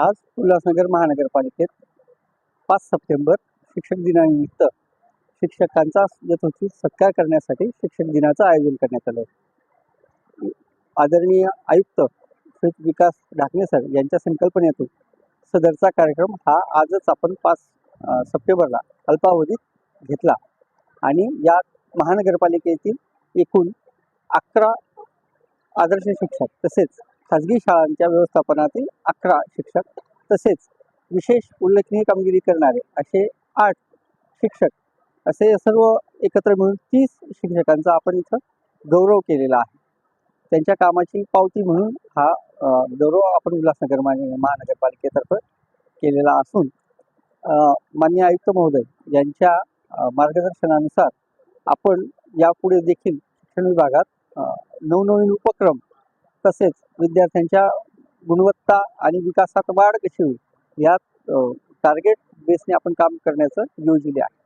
आज उल्हासनगर महानगरपालिकेत पाच सप्टेंबर शिक्षक दिनानिमित्त शिक्षकांचा यथोचित सत्कार करण्यासाठी शिक्षक दिनाचं आयोजन करण्यात आलं आहे. आदरणीय आयुक्त श्री विकास ढाकणे सर यांच्या संकल्पनेतून सदरचा कार्यक्रम हा आजच आपण पाच सप्टेंबरला अल्पावधीत घेतला आणि या महानगरपालिकेतील एकूण अकरा आदर्श शिक्षक तसेच खाजगी शाळांच्या व्यवस्थापनातील अकरा शिक्षक तसेच विशेष उल्लेखनीय कामगिरी करणारे असे आठ शिक्षक असे सर्व एकत्र मिळून तीस शिक्षकांचा आपण इथं गौरव केलेला आहे. त्यांच्या कामाची पावती म्हणून हा गौरव आपण उल्हासनगर महान- महानगरपालिकेतर्फे केलेला असून माननीय आयुक्त महोदय यांच्या मार्गदर्शनानुसार आपण यापुढे देखील शिक्षण विभागात नवनवीन उपक्रम तसेच विद्यार्थ्यांच्या गुणवत्ता आणि विकासात वाढ कशी होईल यात टार्गेट बेसने आपण काम करण्याचं योजिले आहे.